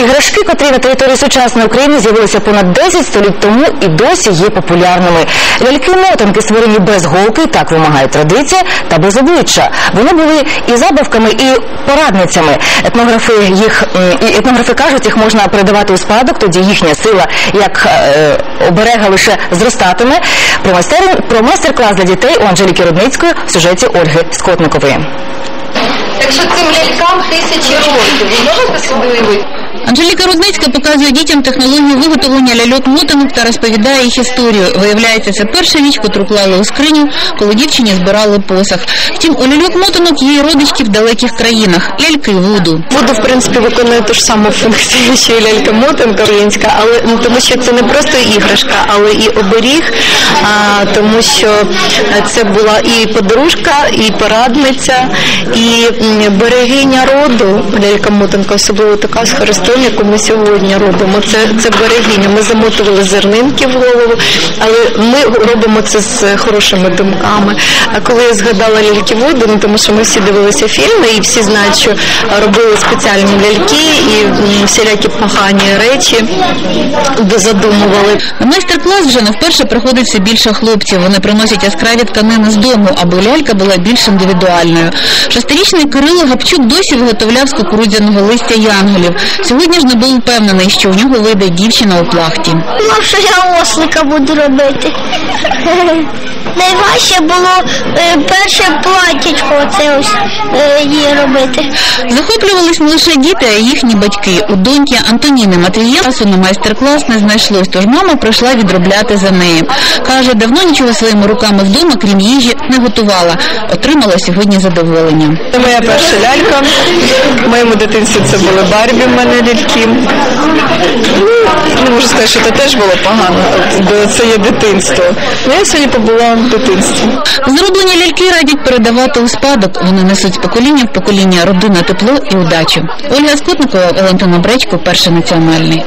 Іграшки, котрі на території сучасної України з'явилися понад 10 століть тому і досі є популярними. Ляльки-мотанки створені без голки, так вимагає традиція, та без обличчя. Вони були і забавками, і порадницями. Етнографи їх і етнографи кажуть, їх можна передавати у спадок, тоді їхня сила як е, оберега лише зростатиме. Про майстер про майстер-клас для дітей у Анжеліки Рудницької в сюжеті Ольги Скотникової. Так що цим лялькам тисячі років. Ви можете собі уявити? Анжеліка Рудницька показує дітям технологію виготовлення ляльок мотанок та розповідає їх історію. Виявляється, це перша річ, котру клали у скриню, коли дівчині збирали посах. Втім, у ляльок мотанок є родички в далеких країнах ляльки вуду. Вуду, в принципі, виконує ту ж саму функцію, що і лялька мотанка українська, але ну, тому що це не просто іграшка, але і оберіг, а, тому що це була і подружка, і порадниця, і берегиня роду. Лялька мотанка, особливо така з хрестом, яку ми сьогодні робимо. Це, це берегиня. Ми замотували зернинки в голову, але ми робимо це з хорошими думками. А коли я згадала ляльки воду, ну тому що ми всі дивилися фільми, і всі знають, що робили спеціальні ляльки і всілякі погані речі дозадумували. На майстер-клас вже не вперше приходить все більше хлопців. Вони приносять яскраві тканини з дому, аби лялька була більш індивідуальною. Шестирічний Кирило Гапчук досі виготовляв з кукурудзяного листя янголів. Сьогодні ж не був впевнений, що в нього вийде дівчина у плахті. Думав, що я ослика буду робити. Найважче було е, перше платічко оце ось е, її робити. Захоплювались не лише діти, а й їхні батьки. У доньки Антоніни Матвієв часу на майстер-клас не знайшлось, тож мама прийшла відробляти за нею. Каже, давно нічого своїми руками вдома, крім їжі, не готувала. Отримала сьогодні задоволення. Це моя перша лялька. В моєму дитинстві це були Барбі в мене ляльки. Можу сказати, що це теж було погано, бо це є дитинство. Ну, Я сьогодні побула в дитинстві. Зроблені ляльки радять передавати у спадок. Вони несуть з покоління в покоління родинне тепло і удачу. Ольга Скутникова, Валентина Бречко, перший національний.